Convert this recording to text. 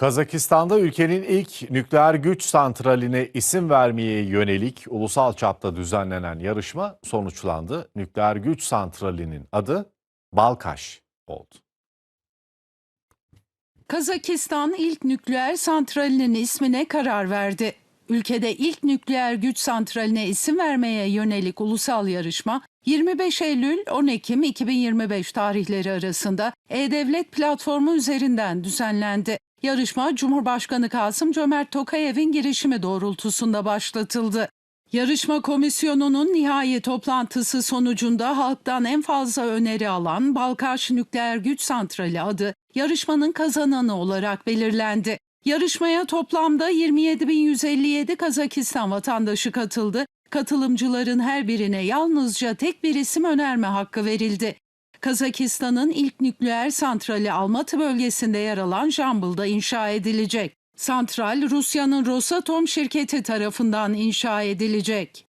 Kazakistan'da ülkenin ilk nükleer güç santraline isim vermeye yönelik ulusal çapta düzenlenen yarışma sonuçlandı. Nükleer güç santralinin adı Balkaş oldu. Kazakistan ilk nükleer santralinin ismine karar verdi. Ülkede ilk nükleer güç santraline isim vermeye yönelik ulusal yarışma 25 Eylül-10 Ekim 2025 tarihleri arasında E-Devlet platformu üzerinden düzenlendi. Yarışma Cumhurbaşkanı Kasım Cömert Tokayev'in girişimi doğrultusunda başlatıldı. Yarışma komisyonunun nihai toplantısı sonucunda halktan en fazla öneri alan Balkaş Nükleer Güç Santrali adı yarışmanın kazananı olarak belirlendi. Yarışmaya toplamda 27.157 Kazakistan vatandaşı katıldı. Katılımcıların her birine yalnızca tek bir isim önerme hakkı verildi. Kazakistan'ın ilk nükleer santrali Almatı bölgesinde yer alan Jambul'da inşa edilecek. Santral Rusya'nın Rosatom şirketi tarafından inşa edilecek.